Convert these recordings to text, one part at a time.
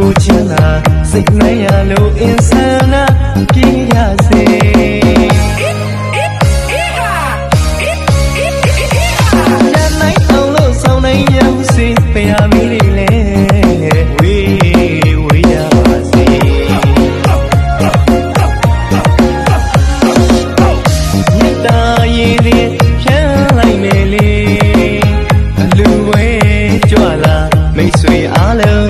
ကိုချင်းသာစိတ်နှံ့ရလို့အင်းဆန္ဒပြေးရစေမိတ်ဆွေအားလုံး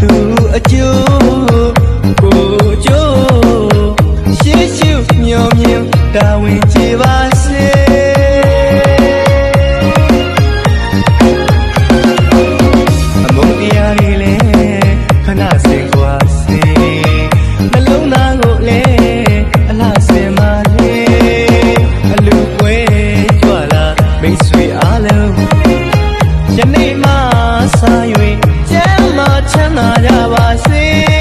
သူအကျိုးကိုကျိုးရှေ့ရှုမျောမြင်တာဝန်ချေပါစေအမုန်းတရားတွေလည်းခဏစင်ကွာစေနှလုံးသားကိုလည်းအလားစင်ပါလေအလူပွဲကြွလာမိတ်ဆွေအားလုံးယနေ့မှစ၍ ချမ်းသာကြပါစေ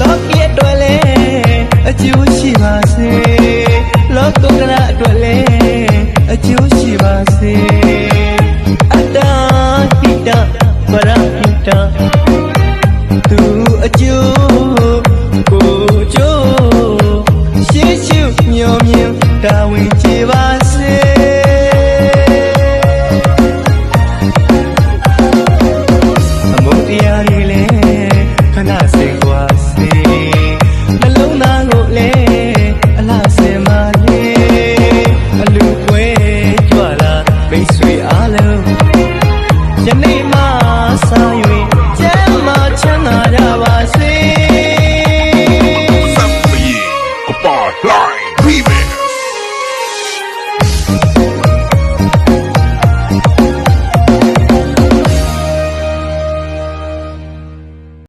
လောကီအတွက်လဲအကျိုးရှိပါစေလောကုတ္တရာအတွက်လဲအကျိုးရှိပါစေအတ္တတိတပရမိတသူအကျိုးကိုကျိုးရှေးရှုမျောမြင်တာဝန်ချပါ